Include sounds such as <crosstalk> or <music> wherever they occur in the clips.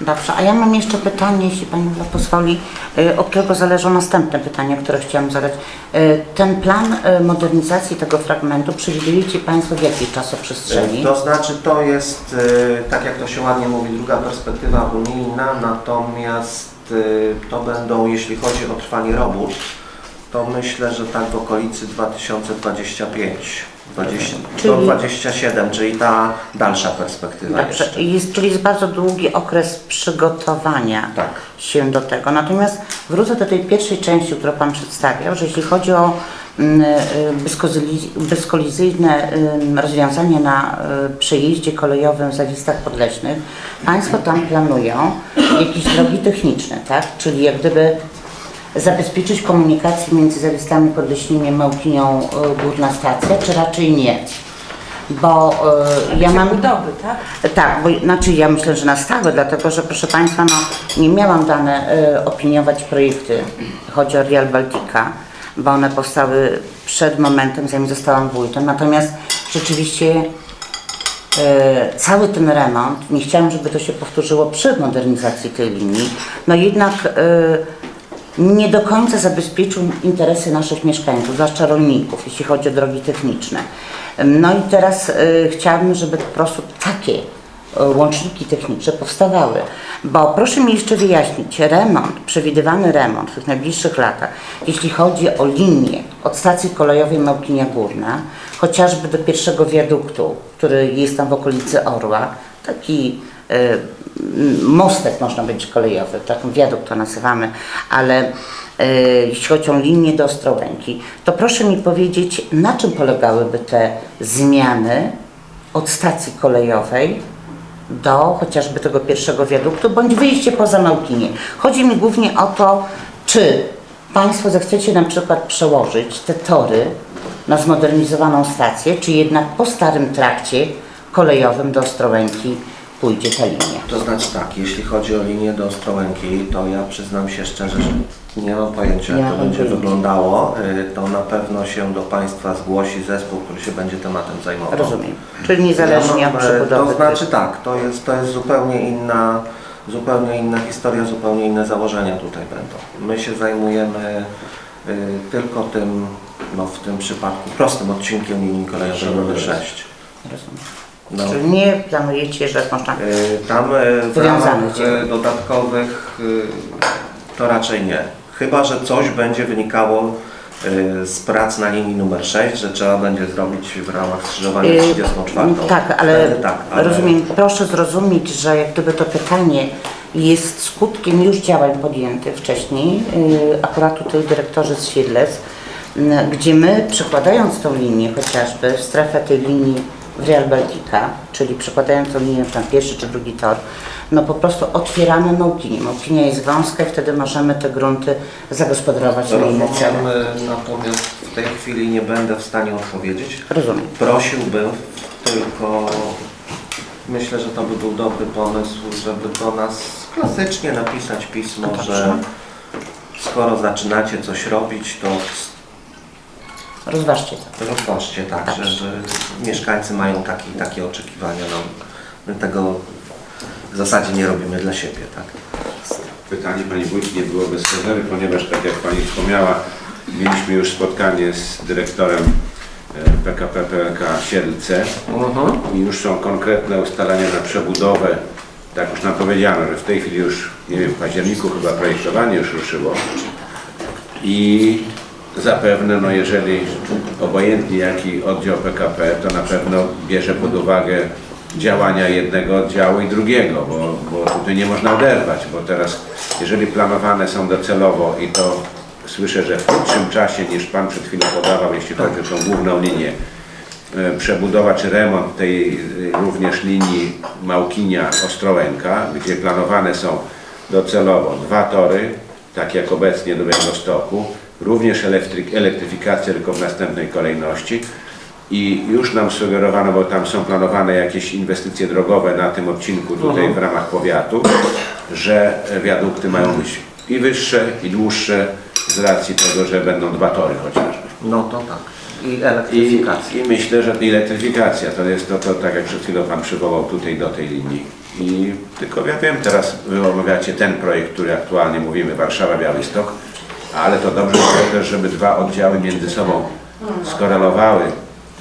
Dobrze, a ja mam jeszcze pytanie, jeśli Pani pozwoli, y, od którego zależą następne pytania, które chciałam zadać. Y, Ten plan y, modernizacji tego fragmentu przewidujecie Państwo w jakiej czasoprzestrzeni? To znaczy to jest, tak jak to się ładnie mówi, druga perspektywa unijna, natomiast to będą, jeśli chodzi o trwanie robót, to myślę, że tak w okolicy 2025, 20, Czyli- do 27, czyli ta dalsza perspektywa Dobrze, jeszcze. jest, czyli jest bardzo długi okres przygotowania Tak. się do tego. Natomiast wrócę do tej pierwszej części, którą Pan przedstawiał, że jeśli chodzi o mm, y, bezkolizyjne ym, rozwiązanie na y, przejeździe kolejowym w Zawistach Podleśnych, Państwo tam planują jakieś drogi techniczne, tak? Czyli jak gdyby zabezpieczyć komunikację między Zawistami Podleśnymi a Małkinią y, Górna Stacja, czy raczej nie? Bo y, ja mam... budowy, tak? Tak, bo znaczy ja myślę, że na stałe, dlatego że proszę Państwa, no, nie miałam dane y, opiniować projekty, chodzi o Real Baltica, bo one powstały przed momentem, zanim zostałam wójtem, natomiast rzeczywiście cały ten remont, nie chciałam, żeby to się powtórzyło przy modernizacji tej linii, no jednak nie do końca zabezpieczył interesy naszych mieszkańców, zwłaszcza rolników, jeśli chodzi o drogi techniczne. No i teraz y, chciałabym, żeby po prostu takie y, łączniki techniczne powstawały. Bo proszę mi jeszcze wyjaśnić, remont, przewidywany remont w tych najbliższych latach, jeśli chodzi o linię od stacji kolejowej Małkinia Górna, chociażby do pierwszego wiaduktu, który jest tam w okolicy Orła, taki y, mostek można być kolejowy, taką wiadukt to nazywamy, ale e, jeśli chodzi o linię do Ostrołęki, to proszę mi powiedzieć, na czym polegałyby te zmiany od stacji kolejowej do chociażby tego pierwszego wiaduktu, bądź wyjście poza Małkinie. Chodzi mi głównie o to, czy Państwo zechcecie na przykład przełożyć te tory na zmodernizowaną stację, czy jednak po starym trakcie kolejowym do Ostrołęki pójdzie ta linia. To znaczy tak, jeśli chodzi o linię do Ostrołęki, to ja przyznam się szczerze, że nie mam pojęcia jak to mam będzie wyglądało. Y, To na pewno się do Państwa zgłosi zespół, który się będzie tematem zajmował. Rozumiem. Czyli niezależnie Ja od mam, e, przebudowy. To znaczy tak, to jest, to jest zupełnie inna, zupełnie inna historia, zupełnie inne założenia tutaj będą. My się zajmujemy y, tylko tym, no w tym przypadku prostym odcinkiem linii kolejowej nr 6. Rozumiem. No. Czyli nie planujecie, że można... Y, Tam y, w ramach dzieło. y, dodatkowych y, to raczej nie. Chyba, że coś będzie wynikało y, z prac na linii numer 6, że trzeba będzie zrobić w ramach skrzyżowania Yy, 34. Tak, ale, Wtedy tak, ale rozumiem, proszę zrozumieć, że jak gdyby to pytanie jest skutkiem już działań podjętych wcześniej, yy, akurat tutaj dyrektorzy z Siedlec, m, gdzie my przekładając tą linię chociażby w strefę tej linii Real Baltica, czyli przekładając tą linię tam pierwszy czy drugi tor, no po prostu otwieramy Małkinię. Małkinia jest wąska i wtedy możemy te grunty zagospodarować na inne cele. Rozumiem, natomiast w tej chwili nie będę w stanie odpowiedzieć. Rozumiem. Prosiłbym tylko, myślę, że to by był dobry pomysł, żeby do nas klasycznie napisać pismo, No dobrze. że skoro zaczynacie coś robić, to Rozważcie to. rozważcie tak, że, że mieszkańcy mają takie, takie oczekiwania. No, my tego w zasadzie nie robimy dla siebie, tak? Pytanie Pani Wójt nie było bez kozery, ponieważ tak jak Pani wspomniała, mieliśmy już spotkanie z dyrektorem e, PKP PLK Siedlce i już są konkretne ustalenia na przebudowę. Tak już nam powiedziano, że w tej chwili już, nie wiem, w październiku chyba projektowanie już ruszyło. I zapewne, no jeżeli obojętnie jaki oddział PKP, to na pewno bierze pod uwagę działania jednego oddziału i drugiego, bo, bo tutaj nie można oderwać, bo teraz jeżeli planowane są docelowo i to słyszę, że w krótszym czasie niż Pan przed chwilą podawał, jeśli chodzi o tą główną linię, e, przebudowa czy remont tej e, również linii Małkinia-Ostrołęka, gdzie planowane są docelowo dwa tory, tak jak obecnie do Białegostoku, również elektryk, elektryfikacja tylko w następnej kolejności i już nam sugerowano, bo tam są planowane jakieś inwestycje drogowe na tym odcinku tutaj w ramach powiatu, że wiadukty mają być i wyższe, i dłuższe z racji tego, że będą dwa tory chociażby. No to tak. I I, elektryfikacja. I myślę, że i elektryfikacja to jest to, to, tak jak przed chwilą Pan przywołał tutaj do tej linii. I tylko ja wiem, teraz Wy omawiacie ten projekt, który aktualnie mówimy, Warszawa, Białystok, ale to dobrze było też, żeby dwa oddziały między sobą skorelowały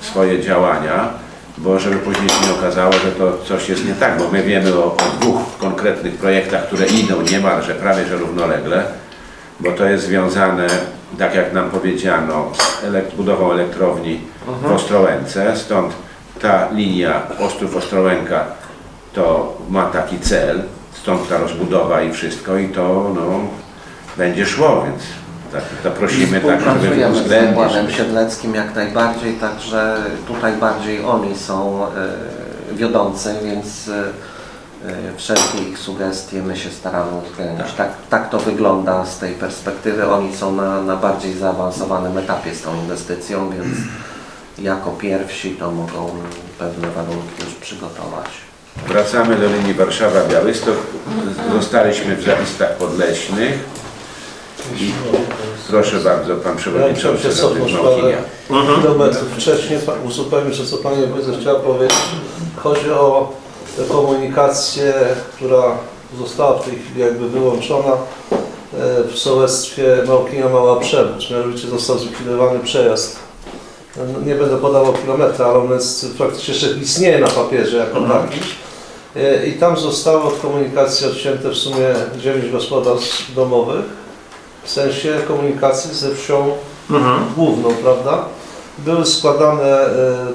swoje działania, bo żeby później się nie okazało, że to coś jest nie tak, bo my wiemy o, o dwóch konkretnych projektach, które idą niemalże prawie że równolegle, bo to jest związane, tak jak nam powiedziano, z budową elektrowni w Ostrołęce, stąd ta linia Ostrów-Ostrołęka to ma taki cel, stąd ta rozbudowa i wszystko i to no, będzie szło, więc tak, to prosimy tak, żeby Współpracujemy z uwzględnić. Zakładem Siedleckim jak najbardziej, także tutaj bardziej oni są e, wiodący, więc e, e, wszelkie ich sugestie my się staramy uwzględnić. Tak, tak to wygląda z tej perspektywy. Oni są na, na bardziej zaawansowanym etapie z tą inwestycją, więc <clears throat> jako pierwsi to mogą pewne warunki już przygotować. Wracamy do linii Warszawa-Białystok. Zostaliśmy w zapisach podleśnych. I proszę bardzo, Pan Ja Przewodniczący się Radny cofnąć Małkinia. parę kilometrów wcześniej, uzupełnić to, co Pani Wójcek chciała powiedzieć. Chodzi o komunikację, która została w tej chwili jakby wyłączona e, w sołectwie Małkinia Mała Przewódź. Mianowicie został zlikwidowany przejazd. No, Nie będę podawał kilometra, ale on jest praktycznie jeszcze istnieje na papierze jako taki. E, I tam zostało od komunikacji odcięte w sumie 9 gospodarstw domowych w sensie komunikacji ze wsią główną, prawda? Były składane e,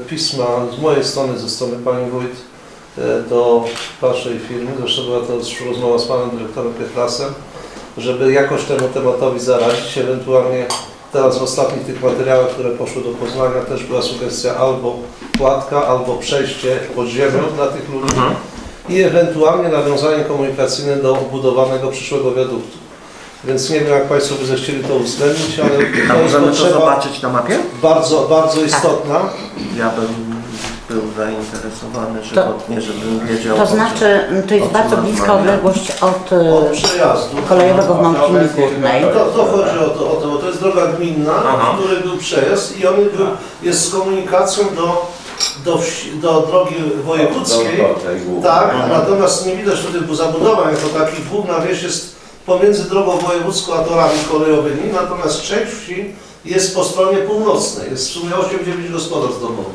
pisma z mojej strony, ze strony Pani Wójt e, do Waszej firmy, zresztą była to rozmowa z Panem Dyrektorem Pietlasem, żeby jakoś temu tematowi zaradzić, ewentualnie teraz w ostatnich tych materiałach, które poszły do Poznania też była sugestia albo kładka, albo przejście pod ziemią dla tych ludzi i ewentualnie nawiązanie komunikacyjne do budowanego przyszłego wiaduktu. Więc nie wiem, jak Państwo by zechcieli to uwzględnić, ale A to jest możemy to potrzeba zobaczyć na mapie? bardzo, bardzo istotna. Ja bym był zainteresowany, To- żywotnie, żebym wiedział. To znaczy, m, to jest o bardzo bliska odległość od Od e, przejazdu. kolejowego w Mąkini Górnej. To, to chodzi o to, o to, bo to jest droga gminna, Aha. w której był przejazd i on był, jest z komunikacją do, do, wsi, do drogi wojewódzkiej. Do- do tej głównej. Tak, natomiast nie widać tutaj zabudowań jako takich dwóch na wieś jest pomiędzy drogą wojewódzką a torami kolejowymi, natomiast część wsi jest po stronie północnej, jest w sumie 8-9 gospodarstw domowych.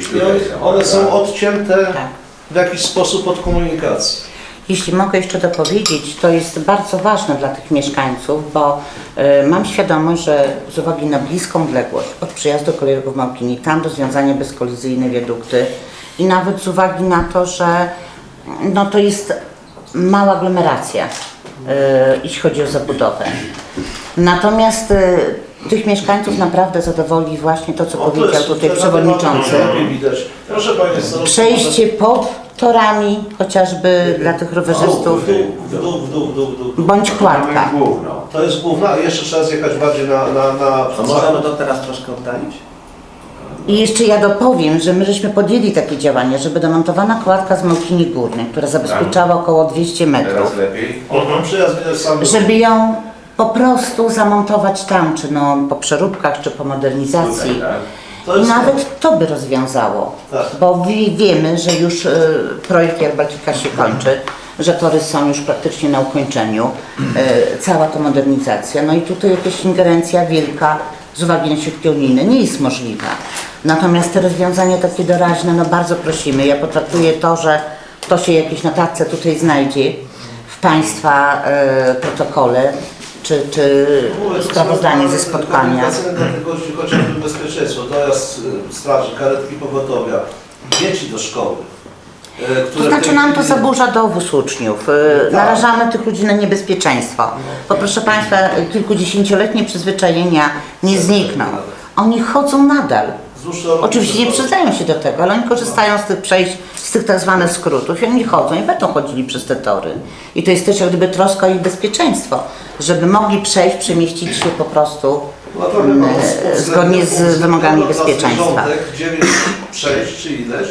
I tutaj one, są, one tak? są odcięte Tak. w jakiś sposób od komunikacji. Jeśli mogę jeszcze dopowiedzieć, to jest bardzo ważne dla tych mieszkańców, bo e, mam świadomość, że z uwagi na bliską odległość od przyjazdu kolejowego w Małkini, tam rozwiązanie bezkolizyjne wiadukty i nawet z uwagi na to, że no, to jest mała aglomeracja, jeśli chodzi o zabudowę. Natomiast e, tych mieszkańców naprawdę zadowoli właśnie to, co powiedział tutaj przewodniczący. Państwa, Przejście pod torami, chociażby dla tych rowerzystów, dół, w dół, w dół, w dół, w dół. bądź kładka. To jest główna, a jeszcze trzeba zjechać bardziej na... na, na To możemy to teraz troszkę oddalić? I jeszcze ja dopowiem, że my żeśmy podjęli takie działanie, żeby domontowana kładka z Małkini Górnej, która zabezpieczała około 200 metrów, Teraz lepiej. O, ten przyjazd widać sam. żeby ją po prostu zamontować tam, czy no po przeróbkach, czy po modernizacji. Tutaj, tak? To I jest nawet to by rozwiązało, Tak. bo wie- wiemy, że już e, projekt Air Baltica się kończy, że tory są już praktycznie na ukończeniu, e, cała ta modernizacja. No i tutaj jakaś ingerencja wielka z uwagi na środki unijne nie jest możliwa. Natomiast te rozwiązania takie doraźne, no bardzo prosimy. Ja potraktuję to, że to się jakieś notatce tutaj znajdzie w Państwa e, protokole, czy, czy sprawozdanie ze spotkania. Komunikacyjne chociażby bezpieczeństwo, dojazd y, straży, karetki pogotowia, dzieci do szkoły. y, To które w znaczy tej nam to chwili- zaburza dowóz uczniów. Y, Tak. Narażamy tych ludzi na niebezpieczeństwo. Bo proszę Państwa, kilkudziesięcioletnie przyzwyczajenia nie znikną. Oni chodzą nadal. Wzdłuż Oczywiście nie przyznają się do tego, ale oni korzystają z tych przejść, z tych tak zwanych skrótów i oni chodzą i będą chodzili przez te tory. I to jest też jak gdyby troska o ich bezpieczeństwo, żeby mogli przejść, przemieścić się po prostu e, od- zgodnie z wymogami bezpieczeństwa. dziewięć przejść czy ileś,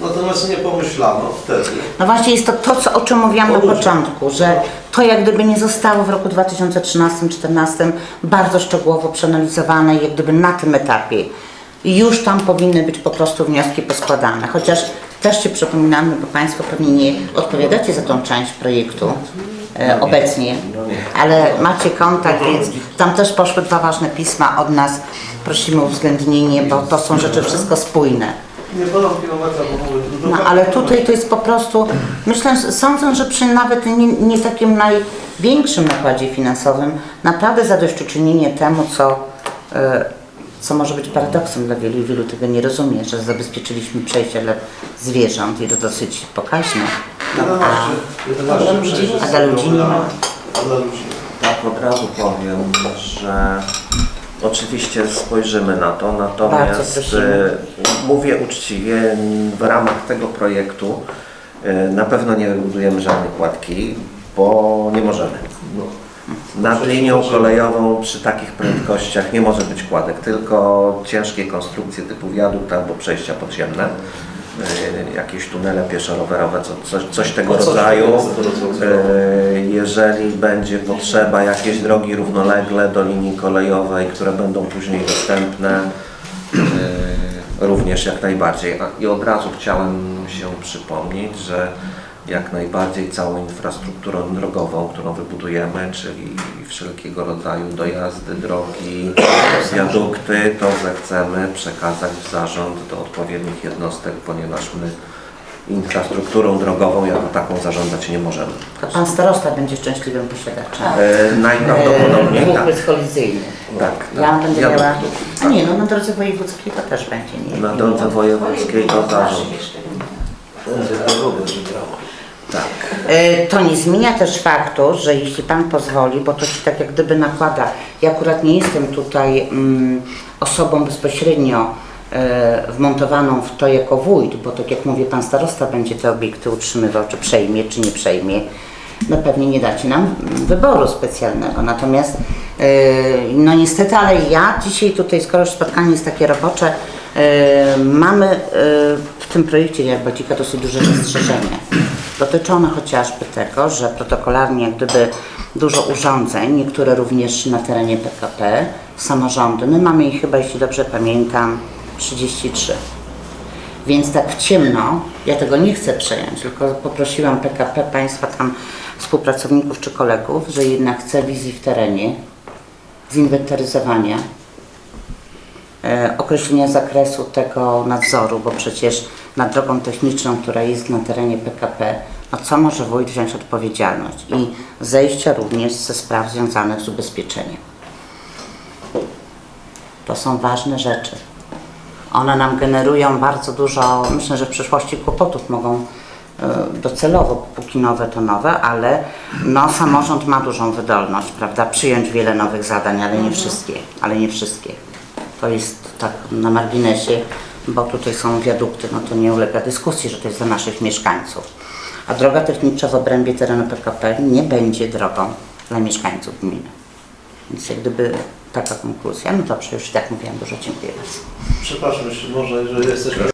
natomiast nie pomyślano wtedy. No właśnie jest to to, co, o czym mówiłam na początku, że to jak gdyby nie zostało w roku 2013-2014 bardzo szczegółowo przeanalizowane i jak gdyby na tym etapie już tam powinny być po prostu wnioski poskładane. Chociaż też Ci przypominamy, bo Państwo pewnie nie odpowiadacie za tą część projektu e, obecnie, ale macie kontakt, więc tam też poszły dwa ważne pisma od nas. Prosimy o uwzględnienie, bo to są rzeczy wszystko spójne. Nie podam kilometra, bo mówię, No ale tutaj to jest po prostu, myślę, sądzę, że przy nawet nie, nie takim największym nakładzie finansowym naprawdę zadośćuczynienie temu, co, e, co może być paradoksem dla wielu i wielu tego nie rozumie, że zabezpieczyliśmy przejście dla zwierząt i to dosyć pokaźne. No, 11, a, 11 przejść a dla ludzi nie ma. A dla ludzi. Tak od razu powiem, że oczywiście spojrzymy na to, natomiast e, mówię uczciwie, w ramach tego projektu e, na pewno nie budujemy żadnej kładki, bo nie możemy. Nad linią kolejową przy takich prędkościach nie może być kładek, tylko ciężkie konstrukcje typu wiadukt albo przejścia podziemne, e, jakieś tunele pieszo-rowerowe, co, coś, coś tego rodzaju. E, Jeżeli będzie potrzeba jakieś drogi równolegle do linii kolejowej, które będą później dostępne, e, również jak najbardziej. A- I od razu chciałem się przypomnieć, że jak najbardziej całą infrastrukturą drogową, którą wybudujemy, czyli wszelkiego rodzaju dojazdy, drogi, wiadukty, to zechcemy przekazać w zarząd do odpowiednich jednostek, ponieważ my infrastrukturą drogową jako taką zarządzać nie możemy. To pan starosta będzie szczęśliwym posiadaczem. E, najprawdopodobniej Dwóch tak. Tak, Ja tak. będę miała... bym- A nie, no na drodze wojewódzkiej to też będzie, nie? Na drodze wojewódzkiej to zarząd. Będzie brało. Tak. E, To nie zmienia też faktu, że jeśli Pan pozwoli, bo to się tak jak gdyby nakłada, ja akurat nie jestem tutaj mm, osobą bezpośrednio e, wmontowaną w to jako wójt, bo tak jak mówię, Pan starosta będzie te obiekty utrzymywał, czy przejmie, czy nie przejmie. No pewnie nie dacie nam wyboru specjalnego, natomiast e, no niestety, ale ja dzisiaj tutaj, skoro spotkanie jest takie robocze, mamy w tym projekcie Jarbadzika dosyć duże zastrzeżenie. Dotyczy ono chociażby tego, że protokolarnie jak gdyby dużo urządzeń, niektóre również na terenie PKP, samorządy, my mamy ich chyba, jeśli dobrze pamiętam, 33. Więc tak w ciemno, ja tego nie chcę przejąć, tylko poprosiłam PKP, Państwa tam współpracowników czy kolegów, że jednak chcę wizji w terenie, zinwentaryzowania, e, określenia zakresu tego nadzoru, bo przecież nad drogą techniczną, która jest na terenie PKP, no co może wójt wziąć odpowiedzialność i zejścia również ze spraw związanych z ubezpieczeniem. To są ważne rzeczy. One nam generują bardzo dużo, myślę, że w przyszłości kłopotów mogą e, docelowo, póki nowe to nowe, ale no, samorząd ma dużą wydolność, prawda, przyjąć wiele nowych zadań, ale nie wszystkie, ale nie wszystkie. To jest tak na marginesie, bo tutaj są wiadukty, no to nie ulega dyskusji, że to jest dla naszych mieszkańców. A droga technicza w obrębie terenu PKP nie będzie drogą dla mieszkańców gminy. Więc jak gdyby taka konkluzja, no dobrze, już i tak mówiłam, dużo dziękuję bardzo. Przepraszam, jeśli może, jeżeli jesteśmy